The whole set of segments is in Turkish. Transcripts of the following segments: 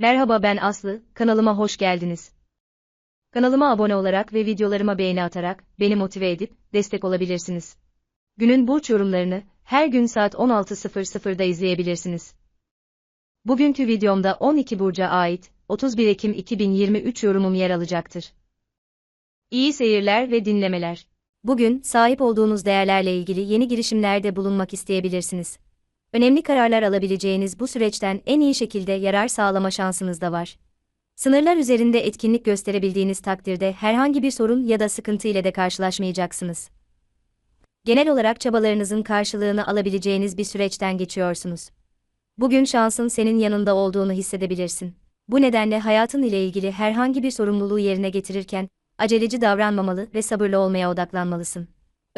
Merhaba ben Aslı, kanalıma hoş geldiniz. Kanalıma abone olarak ve videolarıma beğeni atarak beni motive edip destek olabilirsiniz. Günün burç yorumlarını her gün saat 16.00'da izleyebilirsiniz. Bugünkü videomda 12 burca ait 31 Ekim 2023 yorumum yer alacaktır. İyi seyirler ve dinlemeler. Bugün sahip olduğunuz değerlerle ilgili yeni girişimlerde bulunmak isteyebilirsiniz. Önemli kararlar alabileceğiniz bu süreçten en iyi şekilde yarar sağlama şansınız da var. Sınırlar üzerinde etkinlik gösterebildiğiniz takdirde herhangi bir sorun ya da sıkıntı ile de karşılaşmayacaksınız. Genel olarak çabalarınızın karşılığını alabileceğiniz bir süreçten geçiyorsunuz. Bugün şansın senin yanında olduğunu hissedebilirsin. Bu nedenle hayatın ile ilgili herhangi bir sorumluluğu yerine getirirken aceleci davranmamalı ve sabırlı olmaya odaklanmalısın.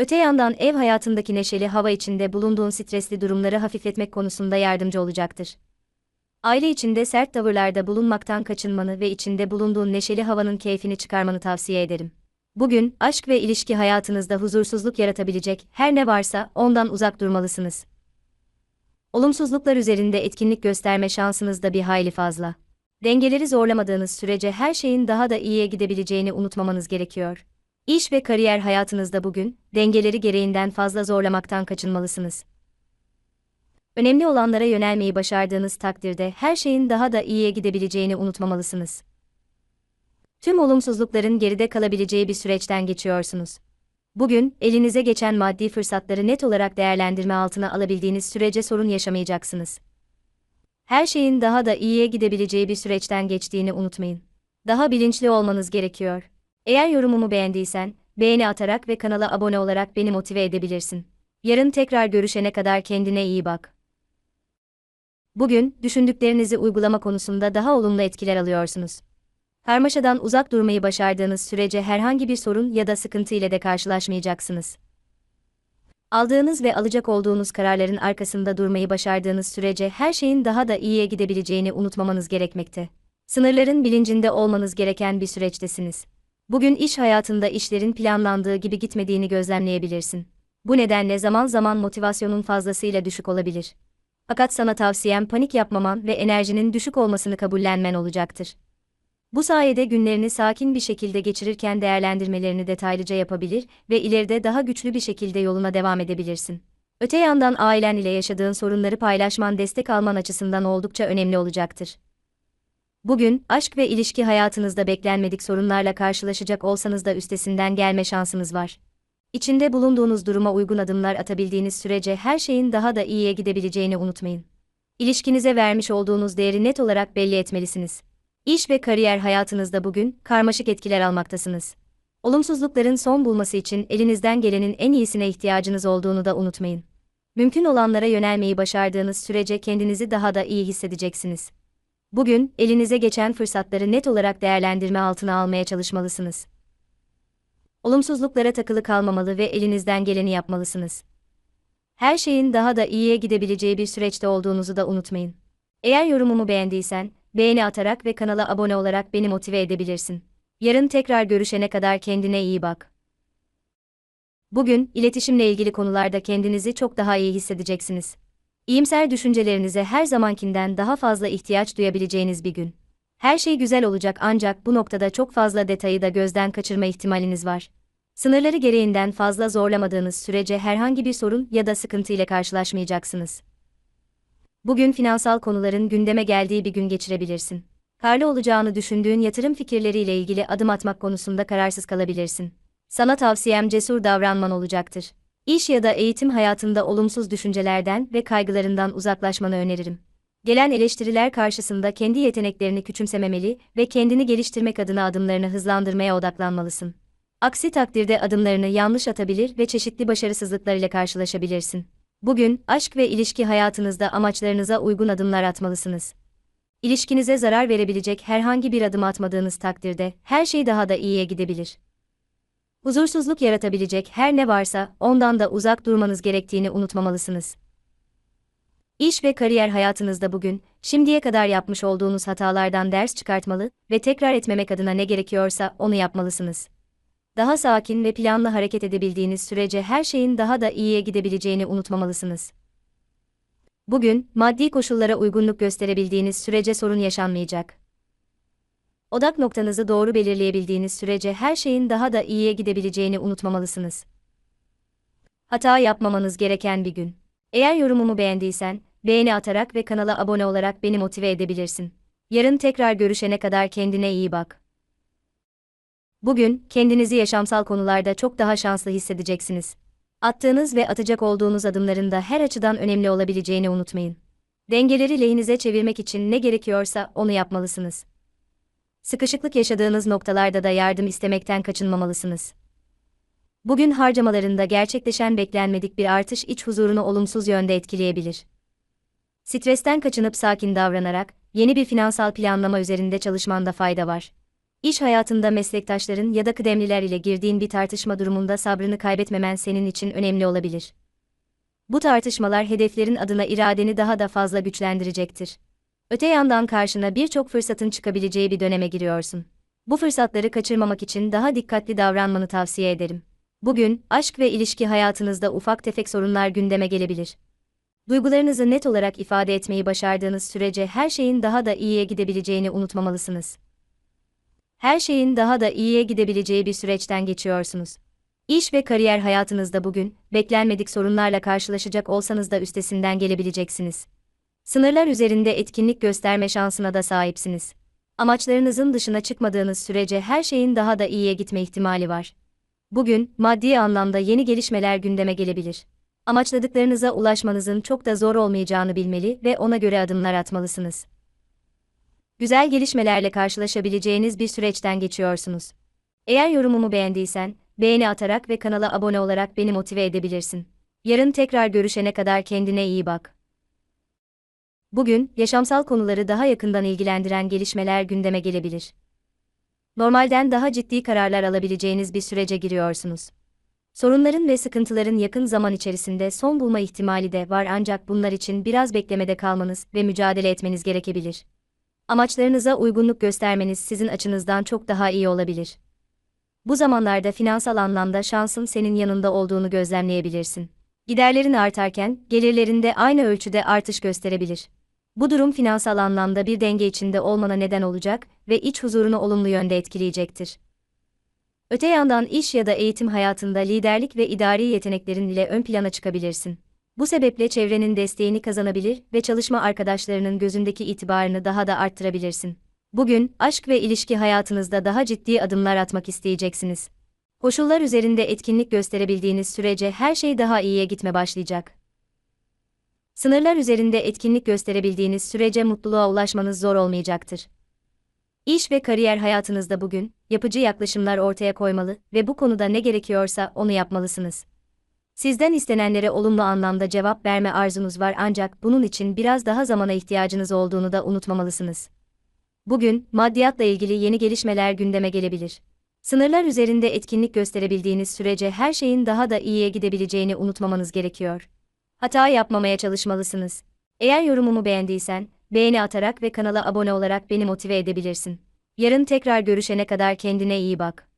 Öte yandan ev hayatındaki neşeli hava içinde bulunduğun stresli durumları hafifletmek konusunda yardımcı olacaktır. Aile içinde sert tavırlarda bulunmaktan kaçınmanı ve içinde bulunduğun neşeli havanın keyfini çıkarmanı tavsiye ederim. Bugün aşk ve ilişki hayatınızda huzursuzluk yaratabilecek her ne varsa ondan uzak durmalısınız. Olumsuzluklar üzerinde etkinlik gösterme şansınız da bir hayli fazla. Dengeleri zorlamadığınız sürece her şeyin daha da iyiye gidebileceğini unutmamanız gerekiyor. İş ve kariyer hayatınızda bugün, dengeleri gereğinden fazla zorlamaktan kaçınmalısınız. Önemli olanlara yönelmeyi başardığınız takdirde her şeyin daha da iyiye gidebileceğini unutmamalısınız. Tüm olumsuzlukların geride kalabileceği bir süreçten geçiyorsunuz. Bugün, elinize geçen maddi fırsatları net olarak değerlendirme altına alabildiğiniz sürece sorun yaşamayacaksınız. Her şeyin daha da iyiye gidebileceği bir süreçten geçtiğini unutmayın. Daha bilinçli olmanız gerekiyor. Eğer yorumumu beğendiysen, beğeni atarak ve kanala abone olarak beni motive edebilirsin. Yarın tekrar görüşene kadar kendine iyi bak. Bugün, düşündüklerinizi uygulama konusunda daha olumlu etkiler alıyorsunuz. Karmaşadan uzak durmayı başardığınız sürece herhangi bir sorun ya da sıkıntı ile de karşılaşmayacaksınız. Aldığınız ve alacak olduğunuz kararların arkasında durmayı başardığınız sürece her şeyin daha da iyiye gidebileceğini unutmamanız gerekmekte. Sınırların bilincinde olmanız gereken bir süreçtesiniz. Bugün iş hayatında işlerin planlandığı gibi gitmediğini gözlemleyebilirsin. Bu nedenle zaman zaman motivasyonun fazlasıyla düşük olabilir. Fakat sana tavsiyem panik yapmaman ve enerjinin düşük olmasını kabullenmen olacaktır. Bu sayede günlerini sakin bir şekilde geçirirken değerlendirmelerini detaylıca yapabilir ve ileride daha güçlü bir şekilde yoluna devam edebilirsin. Öte yandan ailen ile yaşadığın sorunları paylaşman destek alman açısından oldukça önemli olacaktır. Bugün, aşk ve ilişki hayatınızda beklenmedik sorunlarla karşılaşacak olsanız da üstesinden gelme şansınız var. İçinde bulunduğunuz duruma uygun adımlar atabildiğiniz sürece her şeyin daha da iyiye gidebileceğini unutmayın. İlişkinize vermiş olduğunuz değeri net olarak belli etmelisiniz. İş ve kariyer hayatınızda bugün karmaşık etkiler almaktasınız. Olumsuzlukların son bulması için elinizden gelenin en iyisine ihtiyacınız olduğunu da unutmayın. Mümkün olanlara yönelmeyi başardığınız sürece kendinizi daha da iyi hissedeceksiniz. Bugün, elinize geçen fırsatları net olarak değerlendirme altına almaya çalışmalısınız. Olumsuzluklara takılı kalmamalı ve elinizden geleni yapmalısınız. Her şeyin daha da iyiye gidebileceği bir süreçte olduğunuzu da unutmayın. Eğer yorumumu beğendiysen, beğeni atarak ve kanala abone olarak beni motive edebilirsin. Yarın tekrar görüşene kadar kendine iyi bak. Bugün, iletişimle ilgili konularda kendinizi çok daha iyi hissedeceksiniz. İyimser düşüncelerinize her zamankinden daha fazla ihtiyaç duyabileceğiniz bir gün. Her şey güzel olacak ancak bu noktada çok fazla detayı da gözden kaçırma ihtimaliniz var. Sınırları gereğinden fazla zorlamadığınız sürece herhangi bir sorun ya da sıkıntı ile karşılaşmayacaksınız. Bugün finansal konuların gündeme geldiği bir gün geçirebilirsin. Karlı olacağını düşündüğün yatırım fikirleriyle ilgili adım atmak konusunda kararsız kalabilirsin. Sana tavsiyem cesur davranman olacaktır. İş ya da eğitim hayatında olumsuz düşüncelerden ve kaygılarından uzaklaşmanı öneririm. Gelen eleştiriler karşısında kendi yeteneklerini küçümsememeli ve kendini geliştirmek adına adımlarını hızlandırmaya odaklanmalısın. Aksi takdirde adımlarını yanlış atabilir ve çeşitli başarısızlıklar ile karşılaşabilirsin. Bugün, aşk ve ilişki hayatınızda amaçlarınıza uygun adımlar atmalısınız. İlişkinize zarar verebilecek herhangi bir adım atmadığınız takdirde, her şey daha da iyiye gidebilir. Huzursuzluk yaratabilecek her ne varsa, ondan da uzak durmanız gerektiğini unutmamalısınız. İş ve kariyer hayatınızda bugün, şimdiye kadar yapmış olduğunuz hatalardan ders çıkartmalı ve tekrar etmemek adına ne gerekiyorsa onu yapmalısınız daha sakin ve planlı hareket edebildiğiniz sürece her şeyin daha da iyiye gidebileceğini unutmamalısınız. Bugün, maddi koşullara uygunluk gösterebildiğiniz sürece sorun yaşanmayacak. Odak noktanızı doğru belirleyebildiğiniz sürece her şeyin daha da iyiye gidebileceğini unutmamalısınız. Hata yapmamanız gereken bir gün. Eğer yorumumu beğendiysen, beğeni atarak ve kanala abone olarak beni motive edebilirsin. Yarın tekrar görüşene kadar kendine iyi bak. Bugün, kendinizi yaşamsal konularda çok daha şanslı hissedeceksiniz. Attığınız ve atacak olduğunuz adımların da her açıdan önemli olabileceğini unutmayın. Dengeleri lehinize çevirmek için ne gerekiyorsa onu yapmalısınız. Sıkışıklık yaşadığınız noktalarda da yardım istemekten kaçınmamalısınız. Bugün harcamalarında gerçekleşen beklenmedik bir artış iç huzurunu olumsuz yönde etkileyebilir. Stresten kaçınıp sakin davranarak yeni bir finansal planlama üzerinde çalışmanda fayda var. İş hayatında meslektaşların ya da kıdemliler ile girdiğin bir tartışma durumunda sabrını kaybetmemen senin için önemli olabilir. Bu tartışmalar hedeflerin adına iradeni daha da fazla güçlendirecektir. Öte yandan karşına birçok fırsatın çıkabileceği bir döneme giriyorsun. Bu fırsatları kaçırmamak için daha dikkatli davranmanı tavsiye ederim. Bugün, aşk ve ilişki hayatınızda ufak tefek sorunlar gündeme gelebilir. Duygularınızı net olarak ifade etmeyi başardığınız sürece her şeyin daha da iyiye gidebileceğini unutmamalısınız. Her şeyin daha da iyiye gidebileceği bir süreçten geçiyorsunuz. İş ve kariyer hayatınızda bugün, beklenmedik sorunlarla karşılaşacak olsanız da üstesinden gelebileceksiniz. Sınırlar üzerinde etkinlik gösterme şansına da sahipsiniz. Amaçlarınızın dışına çıkmadığınız sürece her şeyin daha da iyiye gitme ihtimali var. Bugün, maddi anlamda yeni gelişmeler gündeme gelebilir. Amaçladıklarınıza ulaşmanızın çok da zor olmayacağını bilmeli ve ona göre adımlar atmalısınız. Güzel gelişmelerle karşılaşabileceğiniz bir süreçten geçiyorsunuz. Eğer yorumumu beğendiysen, beğeni atarak ve kanala abone olarak beni motive edebilirsin. Yarın tekrar görüşene kadar kendine iyi bak. Bugün, yaşamsal konuları daha yakından ilgilendiren gelişmeler gündeme gelebilir. Normalden daha ciddi kararlar alabileceğiniz bir sürece giriyorsunuz. Sorunların ve sıkıntıların yakın zaman içerisinde son bulma ihtimali de var ancak bunlar için biraz beklemede kalmanız ve mücadele etmeniz gerekebilir. Amaçlarınıza uygunluk göstermeniz sizin açınızdan çok daha iyi olabilir. Bu zamanlarda finansal anlamda şansın senin yanında olduğunu gözlemleyebilirsin. Giderlerin artarken, gelirlerinde aynı ölçüde artış gösterebilir. Bu durum finansal anlamda bir denge içinde olmana neden olacak ve iç huzurunu olumlu yönde etkileyecektir. Öte yandan iş ya da eğitim hayatında liderlik ve idari yeteneklerin ile ön plana çıkabilirsin. Bu sebeple çevrenin desteğini kazanabilir ve çalışma arkadaşlarının gözündeki itibarını daha da arttırabilirsin. Bugün, aşk ve ilişki hayatınızda daha ciddi adımlar atmak isteyeceksiniz. Koşullar üzerinde etkinlik gösterebildiğiniz sürece her şey daha iyiye gitme başlayacak. Sınırlar üzerinde etkinlik gösterebildiğiniz sürece mutluluğa ulaşmanız zor olmayacaktır. İş ve kariyer hayatınızda bugün, yapıcı yaklaşımlar ortaya koymalı ve bu konuda ne gerekiyorsa onu yapmalısınız. Sizden istenenlere olumlu anlamda cevap verme arzunuz var ancak bunun için biraz daha zamana ihtiyacınız olduğunu da unutmamalısınız. Bugün, maddiyatla ilgili yeni gelişmeler gündeme gelebilir. Sınırlar üzerinde etkinlik gösterebildiğiniz sürece her şeyin daha da iyiye gidebileceğini unutmamanız gerekiyor. Hata yapmamaya çalışmalısınız. Eğer yorumumu beğendiysen, beğeni atarak ve kanala abone olarak beni motive edebilirsin. Yarın tekrar görüşene kadar kendine iyi bak.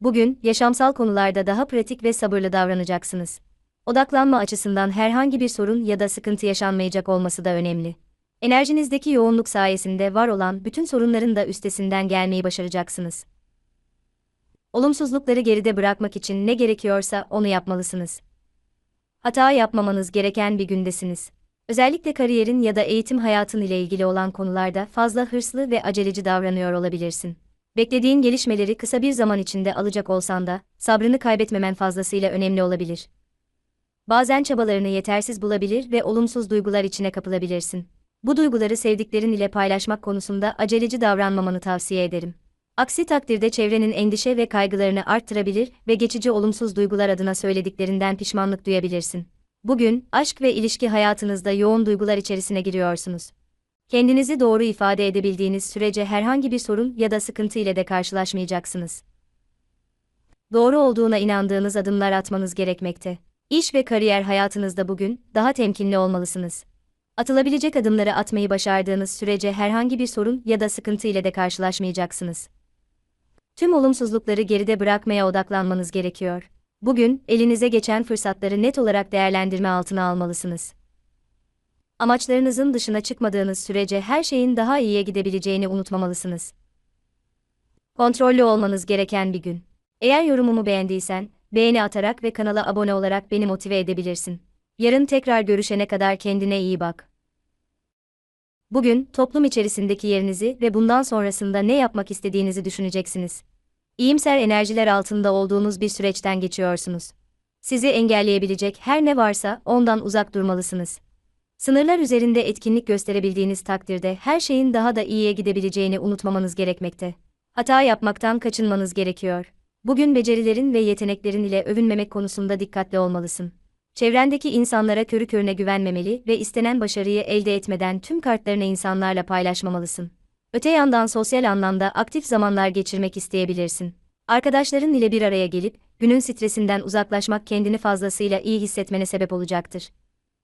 Bugün, yaşamsal konularda daha pratik ve sabırlı davranacaksınız. Odaklanma açısından herhangi bir sorun ya da sıkıntı yaşanmayacak olması da önemli. Enerjinizdeki yoğunluk sayesinde var olan bütün sorunların da üstesinden gelmeyi başaracaksınız. Olumsuzlukları geride bırakmak için ne gerekiyorsa onu yapmalısınız. Hata yapmamanız gereken bir gündesiniz. Özellikle kariyerin ya da eğitim hayatın ile ilgili olan konularda fazla hırslı ve aceleci davranıyor olabilirsin. Beklediğin gelişmeleri kısa bir zaman içinde alacak olsan da, sabrını kaybetmemen fazlasıyla önemli olabilir. Bazen çabalarını yetersiz bulabilir ve olumsuz duygular içine kapılabilirsin. Bu duyguları sevdiklerin ile paylaşmak konusunda aceleci davranmamanı tavsiye ederim. Aksi takdirde çevrenin endişe ve kaygılarını arttırabilir ve geçici olumsuz duygular adına söylediklerinden pişmanlık duyabilirsin. Bugün, aşk ve ilişki hayatınızda yoğun duygular içerisine giriyorsunuz. Kendinizi doğru ifade edebildiğiniz sürece herhangi bir sorun ya da sıkıntı ile de karşılaşmayacaksınız. Doğru olduğuna inandığınız adımlar atmanız gerekmekte. İş ve kariyer hayatınızda bugün daha temkinli olmalısınız. Atılabilecek adımları atmayı başardığınız sürece herhangi bir sorun ya da sıkıntı ile de karşılaşmayacaksınız. Tüm olumsuzlukları geride bırakmaya odaklanmanız gerekiyor. Bugün, elinize geçen fırsatları net olarak değerlendirme altına almalısınız. Amaçlarınızın dışına çıkmadığınız sürece her şeyin daha iyiye gidebileceğini unutmamalısınız. Kontrollü olmanız gereken bir gün. Eğer yorumumu beğendiysen, beğeni atarak ve kanala abone olarak beni motive edebilirsin. Yarın tekrar görüşene kadar kendine iyi bak. Bugün toplum içerisindeki yerinizi ve bundan sonrasında ne yapmak istediğinizi düşüneceksiniz. İyimser enerjiler altında olduğunuz bir süreçten geçiyorsunuz. Sizi engelleyebilecek her ne varsa ondan uzak durmalısınız. Sınırlar üzerinde etkinlik gösterebildiğiniz takdirde her şeyin daha da iyiye gidebileceğini unutmamanız gerekmekte. Hata yapmaktan kaçınmanız gerekiyor. Bugün becerilerin ve yeteneklerin ile övünmemek konusunda dikkatli olmalısın. Çevrendeki insanlara körü körüne güvenmemeli ve istenen başarıyı elde etmeden tüm kartlarını insanlarla paylaşmamalısın. Öte yandan sosyal anlamda aktif zamanlar geçirmek isteyebilirsin. Arkadaşların ile bir araya gelip günün stresinden uzaklaşmak kendini fazlasıyla iyi hissetmene sebep olacaktır.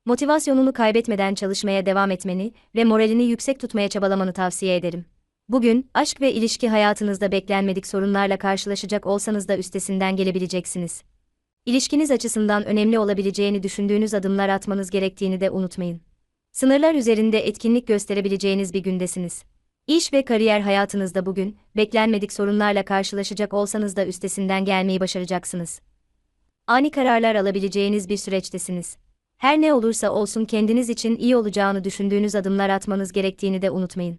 Motivasyonunu kaybetmeden çalışmaya devam etmeni ve moralini yüksek tutmaya çabalamanı tavsiye ederim. Bugün, aşk ve ilişki hayatınızda beklenmedik sorunlarla karşılaşacak olsanız da üstesinden gelebileceksiniz. İlişkiniz açısından önemli olabileceğini düşündüğünüz adımlar atmanız gerektiğini de unutmayın. Sınırlar üzerinde etkinlik gösterebileceğiniz bir gündesiniz. İş ve kariyer hayatınızda bugün, beklenmedik sorunlarla karşılaşacak olsanız da üstesinden gelmeyi başaracaksınız. Ani kararlar alabileceğiniz bir süreçtesiniz. Her ne olursa olsun kendiniz için iyi olacağını düşündüğünüz adımlar atmanız gerektiğini de unutmayın.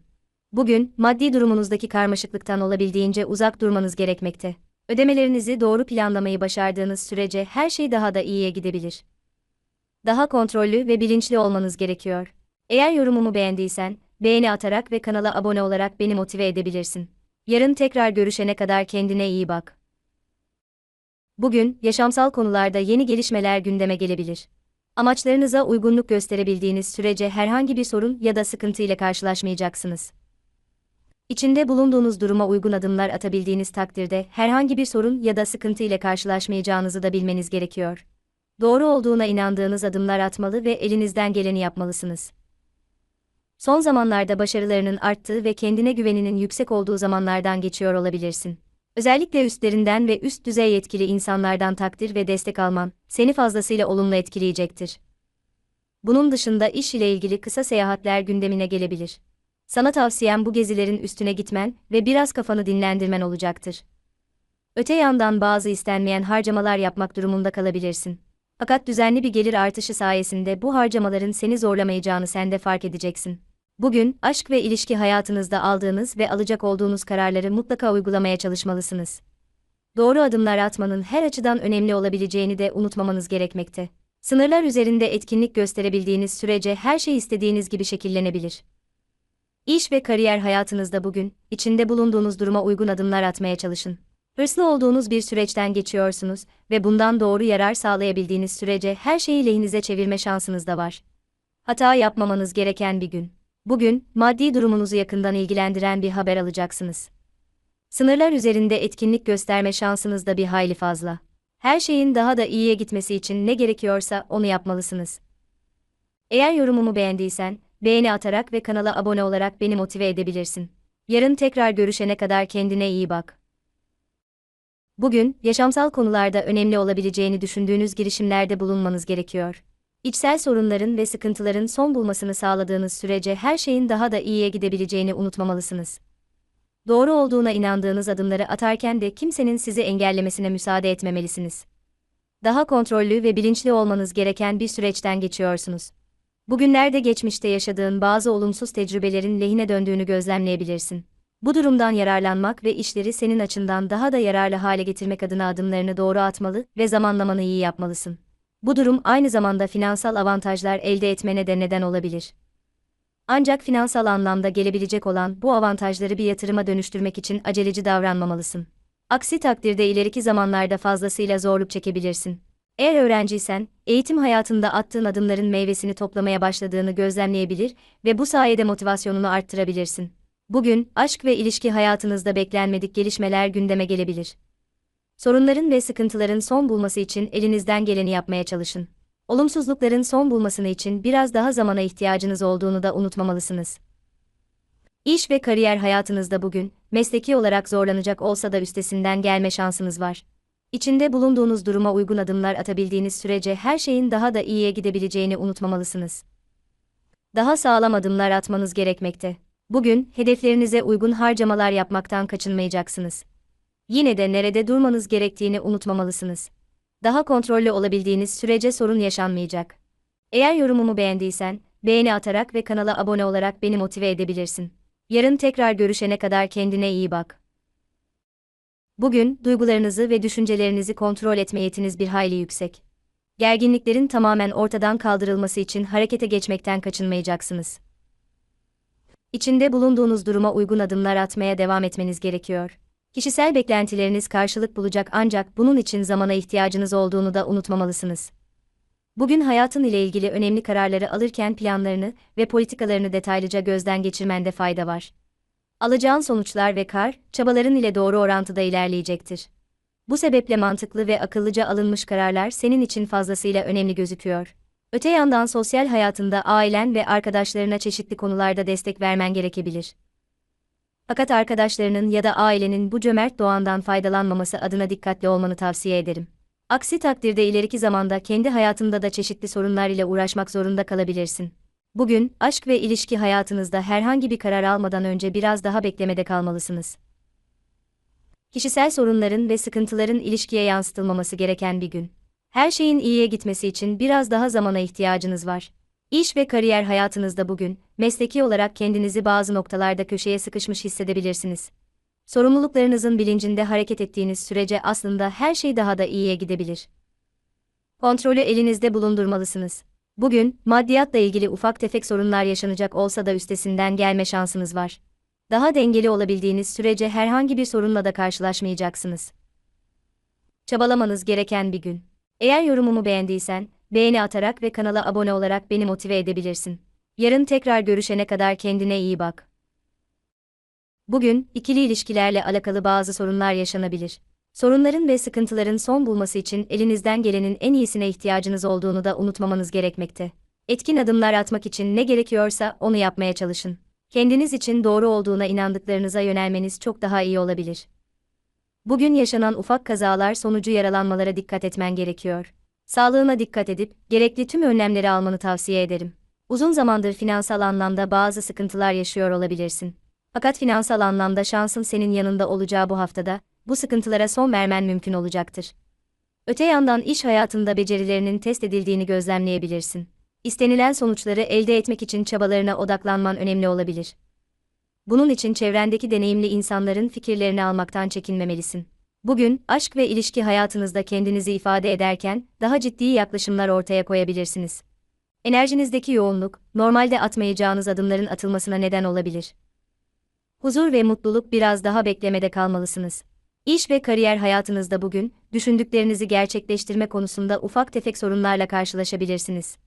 Bugün, maddi durumunuzdaki karmaşıklıktan olabildiğince uzak durmanız gerekmekte. Ödemelerinizi doğru planlamayı başardığınız sürece her şey daha da iyiye gidebilir. Daha kontrollü ve bilinçli olmanız gerekiyor. Eğer yorumumu beğendiysen, beğeni atarak ve kanala abone olarak beni motive edebilirsin. Yarın tekrar görüşene kadar kendine iyi bak. Bugün, yaşamsal konularda yeni gelişmeler gündeme gelebilir. Amaçlarınıza uygunluk gösterebildiğiniz sürece herhangi bir sorun ya da sıkıntı ile karşılaşmayacaksınız. İçinde bulunduğunuz duruma uygun adımlar atabildiğiniz takdirde herhangi bir sorun ya da sıkıntı ile karşılaşmayacağınızı da bilmeniz gerekiyor. Doğru olduğuna inandığınız adımlar atmalı ve elinizden geleni yapmalısınız. Son zamanlarda başarılarının arttığı ve kendine güveninin yüksek olduğu zamanlardan geçiyor olabilirsin. Özellikle üstlerinden ve üst düzey yetkili insanlardan takdir ve destek alman seni fazlasıyla olumlu etkileyecektir. Bunun dışında iş ile ilgili kısa seyahatler gündemine gelebilir. Sana tavsiyem bu gezilerin üstüne gitmen ve biraz kafanı dinlendirmen olacaktır. Öte yandan bazı istenmeyen harcamalar yapmak durumunda kalabilirsin. Fakat düzenli bir gelir artışı sayesinde bu harcamaların seni zorlamayacağını sen de fark edeceksin. Bugün, aşk ve ilişki hayatınızda aldığınız ve alacak olduğunuz kararları mutlaka uygulamaya çalışmalısınız. Doğru adımlar atmanın her açıdan önemli olabileceğini de unutmamanız gerekmekte. Sınırlar üzerinde etkinlik gösterebildiğiniz sürece her şey istediğiniz gibi şekillenebilir. İş ve kariyer hayatınızda bugün, içinde bulunduğunuz duruma uygun adımlar atmaya çalışın. Hırslı olduğunuz bir süreçten geçiyorsunuz ve bundan doğru yarar sağlayabildiğiniz sürece her şeyi lehinize çevirme şansınız da var. Hata yapmamanız gereken bir gün. Bugün, maddi durumunuzu yakından ilgilendiren bir haber alacaksınız. Sınırlar üzerinde etkinlik gösterme şansınız da bir hayli fazla. Her şeyin daha da iyiye gitmesi için ne gerekiyorsa onu yapmalısınız. Eğer yorumumu beğendiysen, beğeni atarak ve kanala abone olarak beni motive edebilirsin. Yarın tekrar görüşene kadar kendine iyi bak. Bugün, yaşamsal konularda önemli olabileceğini düşündüğünüz girişimlerde bulunmanız gerekiyor. İçsel sorunların ve sıkıntıların son bulmasını sağladığınız sürece her şeyin daha da iyiye gidebileceğini unutmamalısınız. Doğru olduğuna inandığınız adımları atarken de kimsenin sizi engellemesine müsaade etmemelisiniz. Daha kontrollü ve bilinçli olmanız gereken bir süreçten geçiyorsunuz. Bugünlerde geçmişte yaşadığın bazı olumsuz tecrübelerin lehine döndüğünü gözlemleyebilirsin. Bu durumdan yararlanmak ve işleri senin açından daha da yararlı hale getirmek adına adımlarını doğru atmalı ve zamanlamanı iyi yapmalısın. Bu durum aynı zamanda finansal avantajlar elde etmene de neden olabilir. Ancak finansal anlamda gelebilecek olan bu avantajları bir yatırıma dönüştürmek için aceleci davranmamalısın. Aksi takdirde ileriki zamanlarda fazlasıyla zorluk çekebilirsin. Eğer öğrenciysen, eğitim hayatında attığın adımların meyvesini toplamaya başladığını gözlemleyebilir ve bu sayede motivasyonunu arttırabilirsin. Bugün, aşk ve ilişki hayatınızda beklenmedik gelişmeler gündeme gelebilir. Sorunların ve sıkıntıların son bulması için elinizden geleni yapmaya çalışın. Olumsuzlukların son bulmasını için biraz daha zamana ihtiyacınız olduğunu da unutmamalısınız. İş ve kariyer hayatınızda bugün, mesleki olarak zorlanacak olsa da üstesinden gelme şansınız var. İçinde bulunduğunuz duruma uygun adımlar atabildiğiniz sürece her şeyin daha da iyiye gidebileceğini unutmamalısınız. Daha sağlam adımlar atmanız gerekmekte. Bugün hedeflerinize uygun harcamalar yapmaktan kaçınmayacaksınız. Yine de nerede durmanız gerektiğini unutmamalısınız. Daha kontrollü olabildiğiniz sürece sorun yaşanmayacak. Eğer yorumumu beğendiysen, beğeni atarak ve kanala abone olarak beni motive edebilirsin. Yarın tekrar görüşene kadar kendine iyi bak. Bugün, duygularınızı ve düşüncelerinizi kontrol etme yetiniz bir hayli yüksek. Gerginliklerin tamamen ortadan kaldırılması için harekete geçmekten kaçınmayacaksınız. İçinde bulunduğunuz duruma uygun adımlar atmaya devam etmeniz gerekiyor. Kişisel beklentileriniz karşılık bulacak ancak bunun için zamana ihtiyacınız olduğunu da unutmamalısınız. Bugün hayatın ile ilgili önemli kararları alırken planlarını ve politikalarını detaylıca gözden geçirmende fayda var. Alacağın sonuçlar ve kar, çabaların ile doğru orantıda ilerleyecektir. Bu sebeple mantıklı ve akıllıca alınmış kararlar senin için fazlasıyla önemli gözüküyor. Öte yandan sosyal hayatında ailen ve arkadaşlarına çeşitli konularda destek vermen gerekebilir. Fakat arkadaşlarının ya da ailenin bu cömert doğandan faydalanmaması adına dikkatli olmanı tavsiye ederim. Aksi takdirde ileriki zamanda kendi hayatında da çeşitli sorunlar ile uğraşmak zorunda kalabilirsin. Bugün, aşk ve ilişki hayatınızda herhangi bir karar almadan önce biraz daha beklemede kalmalısınız. Kişisel sorunların ve sıkıntıların ilişkiye yansıtılmaması gereken bir gün. Her şeyin iyiye gitmesi için biraz daha zamana ihtiyacınız var. İş ve kariyer hayatınızda bugün, mesleki olarak kendinizi bazı noktalarda köşeye sıkışmış hissedebilirsiniz. Sorumluluklarınızın bilincinde hareket ettiğiniz sürece aslında her şey daha da iyiye gidebilir. Kontrolü elinizde bulundurmalısınız. Bugün, maddiyatla ilgili ufak tefek sorunlar yaşanacak olsa da üstesinden gelme şansınız var. Daha dengeli olabildiğiniz sürece herhangi bir sorunla da karşılaşmayacaksınız. Çabalamanız gereken bir gün. Eğer yorumumu beğendiysen, beğeni atarak ve kanala abone olarak beni motive edebilirsin. Yarın tekrar görüşene kadar kendine iyi bak. Bugün, ikili ilişkilerle alakalı bazı sorunlar yaşanabilir. Sorunların ve sıkıntıların son bulması için elinizden gelenin en iyisine ihtiyacınız olduğunu da unutmamanız gerekmekte. Etkin adımlar atmak için ne gerekiyorsa onu yapmaya çalışın. Kendiniz için doğru olduğuna inandıklarınıza yönelmeniz çok daha iyi olabilir. Bugün yaşanan ufak kazalar sonucu yaralanmalara dikkat etmen gerekiyor. Sağlığına dikkat edip gerekli tüm önlemleri almanı tavsiye ederim. Uzun zamandır finansal anlamda bazı sıkıntılar yaşıyor olabilirsin. Fakat finansal anlamda şansın senin yanında olacağı bu haftada, bu sıkıntılara son vermen mümkün olacaktır. Öte yandan iş hayatında becerilerinin test edildiğini gözlemleyebilirsin. İstenilen sonuçları elde etmek için çabalarına odaklanman önemli olabilir. Bunun için çevrendeki deneyimli insanların fikirlerini almaktan çekinmemelisin. Bugün, aşk ve ilişki hayatınızda kendinizi ifade ederken, daha ciddi yaklaşımlar ortaya koyabilirsiniz. Enerjinizdeki yoğunluk, normalde atmayacağınız adımların atılmasına neden olabilir. Huzur ve mutluluk biraz daha beklemede kalmalısınız. İş ve kariyer hayatınızda bugün, düşündüklerinizi gerçekleştirme konusunda ufak tefek sorunlarla karşılaşabilirsiniz.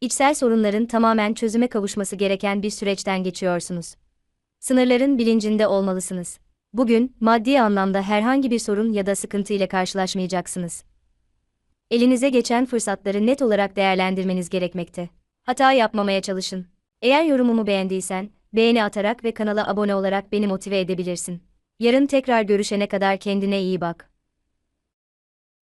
İçsel sorunların tamamen çözüme kavuşması gereken bir süreçten geçiyorsunuz. Sınırların bilincinde olmalısınız. Bugün, maddi anlamda herhangi bir sorun ya da sıkıntı ile karşılaşmayacaksınız. Elinize geçen fırsatları net olarak değerlendirmeniz gerekmekte. Hata yapmamaya çalışın. Eğer yorumumu beğendiysen, beğeni atarak ve kanala abone olarak beni motive edebilirsin. Yarın tekrar görüşene kadar kendine iyi bak.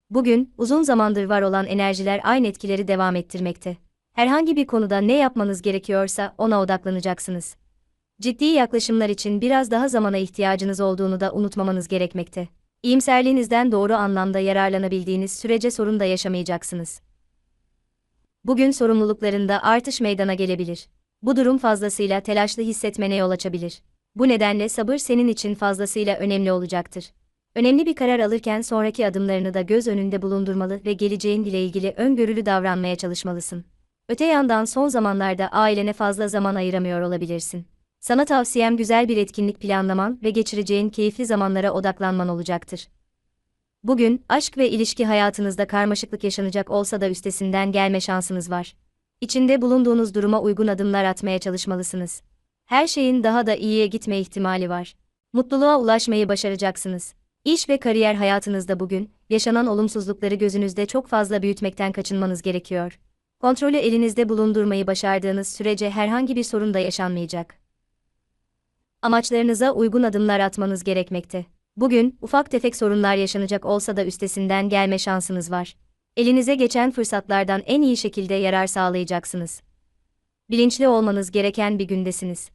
Bugün, uzun zamandır var olan enerjiler aynı etkileri devam ettirmekte. Herhangi bir konuda ne yapmanız gerekiyorsa ona odaklanacaksınız. Ciddi yaklaşımlar için biraz daha zamana ihtiyacınız olduğunu da unutmamanız gerekmekte. İyimserliğinizden doğru anlamda yararlanabildiğiniz sürece sorun da yaşamayacaksınız. Bugün sorumluluklarında artış meydana gelebilir. Bu durum fazlasıyla telaşlı hissetmene yol açabilir. Bu nedenle sabır senin için fazlasıyla önemli olacaktır. Önemli bir karar alırken sonraki adımlarını da göz önünde bulundurmalı ve geleceğin ile ilgili öngörülü davranmaya çalışmalısın. Öte yandan son zamanlarda ailene fazla zaman ayıramıyor olabilirsin. Sana tavsiyem güzel bir etkinlik planlaman ve geçireceğin keyifli zamanlara odaklanman olacaktır. Bugün, aşk ve ilişki hayatınızda karmaşıklık yaşanacak olsa da üstesinden gelme şansınız var. İçinde bulunduğunuz duruma uygun adımlar atmaya çalışmalısınız. Her şeyin daha da iyiye gitme ihtimali var. Mutluluğa ulaşmayı başaracaksınız. İş ve kariyer hayatınızda bugün, yaşanan olumsuzlukları gözünüzde çok fazla büyütmekten kaçınmanız gerekiyor. Kontrolü elinizde bulundurmayı başardığınız sürece herhangi bir sorun da yaşanmayacak. Amaçlarınıza uygun adımlar atmanız gerekmekte. Bugün, ufak tefek sorunlar yaşanacak olsa da üstesinden gelme şansınız var. Elinize geçen fırsatlardan en iyi şekilde yarar sağlayacaksınız. Bilinçli olmanız gereken bir gündesiniz.